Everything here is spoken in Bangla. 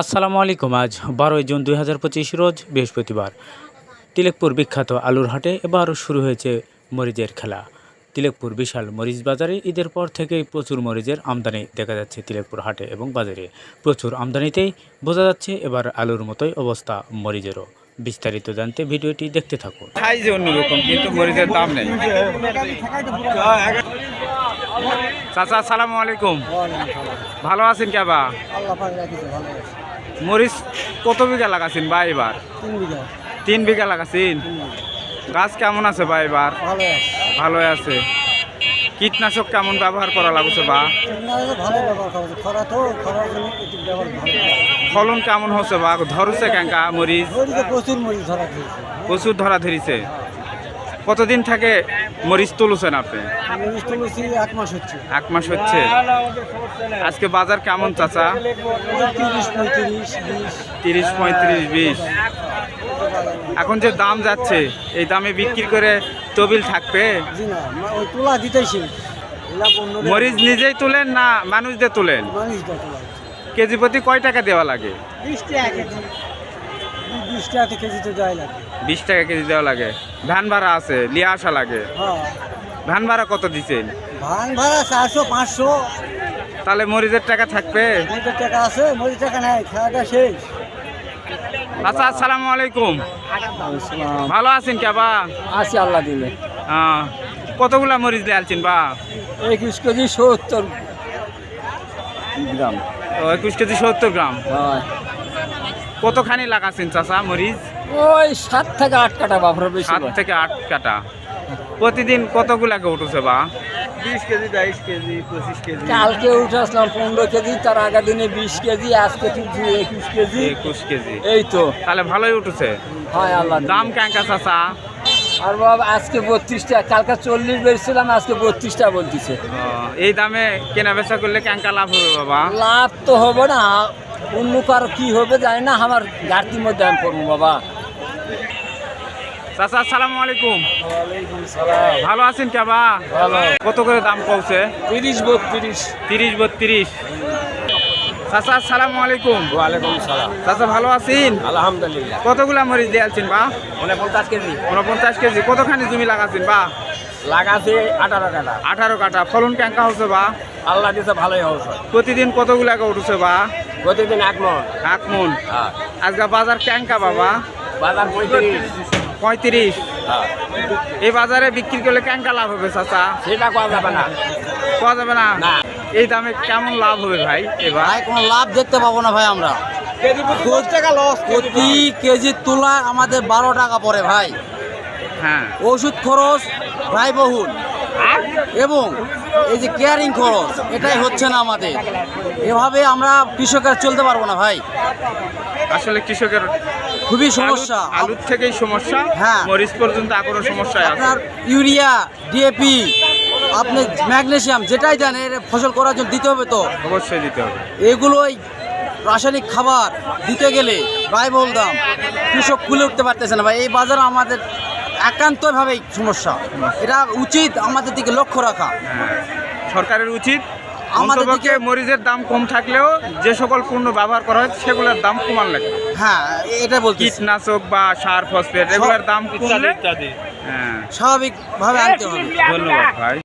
আসসালামু আলাইকুম, আজ বারোই জুন দুই হাজার পঁচিশ রোজ বৃহস্পতিবার। তিলেকপুর বিখ্যাত আলুর হাটে এবার শুরু হয়েছে মরিচের খেলা। তিলেকপুর বিশাল মরিচ বাজারে ঈদের পর থেকেই প্রচুর মরিচের আমদানি দেখা যাচ্ছে তিলেকপুর হাটে এবং বাজারে। প্রচুর আমদানিতেই বোঝা যাচ্ছে এবার আলুর মতোই অবস্থা মরিচেরও। বিস্তারিত জানতে ভিডিওটি দেখতে থাকুন। অন্যরকম, কিন্তু মরিচের দাম নেই। চাচা আসসালামু আলাইকুম। ভালো আছেন কেবা ভালো আছে মরিচ কত বিঘা লাগাছেন বা এবার? তিন বিঘা লাগাছেন? গাছ কেমন আছে বা এবার? ভালো আছে। কীটনাশক কেমন ব্যবহার করা লাগছে বা? ফলন কেমন হচ্ছে বা? ধরছে ক্যাঙ্কা মরিচ? প্রচুর ধরা ধরিছে। কতদিন থেকে মরিচ তুলছেন আপনি? মরিচ তুলেছি এক মাস হচ্ছে। এক মাস হচ্ছে। আজকে বাজার কেমন চাচা? তিরিশ পঁয়ত্রিশ বিশ। তিরিশ পঁয়ত্রিশ বিশ। এখন যে দাম যাচ্ছে এই দামে বিক্রি করে তবিল থাকবে? তুলা দিতেছি মরিচ নিজেই তুলেন না মানুষদের তুলেন? কেজি প্রতি কয় টাকা দেওয়া লাগে? বিশ টাকা কেজি। বিশ টাকা কেজি তো লাগে। বিশ টাকা কেজি দেওয়া লাগে। ভ্যান ভাড়া আছে লিয়ে আসা লাগে। হ্যাঁ। ভ্যান ভাড়া কত দিচ্ছেন ভান ভাড়া চারশো পাঁচশো। তাহলে মরিচের টাকা থাকবে? মরিচের টাকা আছে মরিচ টাকা নেই খাওয়াটা শেষ। আচ্ছা আসসালামু আলাইকুম। ভালো আছেন কেবা আছে আল্লাহ দিলে। কতগুলা মরিচ দিয়ে আলছেন বা? একুশ কেজি সত্তর গ্রাম। একুশ কেজি সত্তর গ্রাম। হয়। কতখানি লাগাছেন চাচা মরিচ? ওই সাত থেকে আট কাটা বাপরা বেশি সাত থেকে আট কাটা। প্রতিদিন কতগুলাকে উঠেছে বা? বিশ কেজি বাইশ কেজি পঁচিশ কেজি। কালকে উঠে আসলাম পনেরো কেজি তার আগের দিনে বিশ কেজি আজকে তুলছি একুশ কেজি। একুশ কেজি। এই তো। তাহলে ভালোই উঠেছে। হয় আল্লাহ দাম ক্যাঙ্কা চাচা? আর বাবা আজকে বত্রিশটা কালকে চল্লিশ বেরছিলাম আজকে বত্রিশটা বলতেছে। এই দামে কেনা বেচা করলে ক্যাঙ্কা লাভ হবে বাবা? লাভ তো হবে না অন্য কারও কি হবে জানি না আমার ঘাটতির মধ্যে আমি পড়ব বাবা। চাচা আসসালামু আলাইকুম। ভালো আছেন কেবা ভালো। কত করে দাম পৌঁছে তিরিশ বত্রিশ। তিরিশ বত্রিশ। চাচা আসসালামু আলাইকুম। ওয়ালাইকুম সালাম। চাচা ভালো আছেন? আলহামদুলিল্লাহ। কতগুলা মরিচ দিয়ে আলছেন বা? মানে পঞ্চাশ কেজি। উনপঞ্চাশ কেজি। কতখানি জমি লাগাছেন বা? লাগাছে আঠারো কাটা আঠারো কাটা ফলন ক্যাঙ্কা হচ্ছে বা? আল্লাহ দিতে ভালোই হচ্ছে প্রতিদিন কতগুলাকে উঠছে বা? প্রতিদিন এক মন। এক মন। আজকে বাজার ক্যাঙ্কা বাবা? বাজার পঁয়ত্রিশ। পঁয়ত্রিশ। এই বাজারে বিক্রি করলে ক্যাঙ্কা লাভ হবে চাচা? সেটা করা যাবে না। পাওয়া যাবে না। এই দামে কেমন লাভ হবে ভাই এবার? ভাই কোনো লাভ দেখতে পাবো না ভাই আমরা। প্রতি কেজি তোলা আমাদের বারো টাকা পড়ে ভাই। হ্যাঁ। ওষুধ খরচ ব্যয়বহুল এবং এই যে কেয়ারিং খরচ এটাই হচ্ছে না আমাদের। এভাবে আমরা কৃষকের চলতে পারব না ভাই। আসলে কৃষকের খুবই সমস্যা। আলু- আলুর থেকেই সমস্যা হ্যাঁ। মরিচ পর্যন্ত এখনও সমস্যায় আছে। আপনার ইউরিয়া ডিএপি আপনি ম্যাগনেসিয়াম যেটাই দেন এর ফসল করার জন্য দিতে হবে তো। অবশ্যই দিতে হবে। এগুলোই রাসায়নিক খাবার দিতে গেলে ব্যয়বহুল দাম। কৃষক খুলে উঠতে পারতেছে না ভাই। এই বাজার আমাদের একান্তভাবেই সমস্যা। এটা উচিত আমাদের দিকে লক্ষ্য রাখা। সরকারের উচিত। আমাদের দিকে- মরিচের দাম কম থাকলেও যে সকল পণ্য ব্যবহার করা হয় সেগুলোর দাম কমান লাগে। হ্যাঁ এটা বলছি কীটনাশক বা সার ফসফেট এগুলোর দাম কমলে হ্যাঁ। স্বাভাবিকভাবে আনতে হবে। ধন্যবাদ ভাই।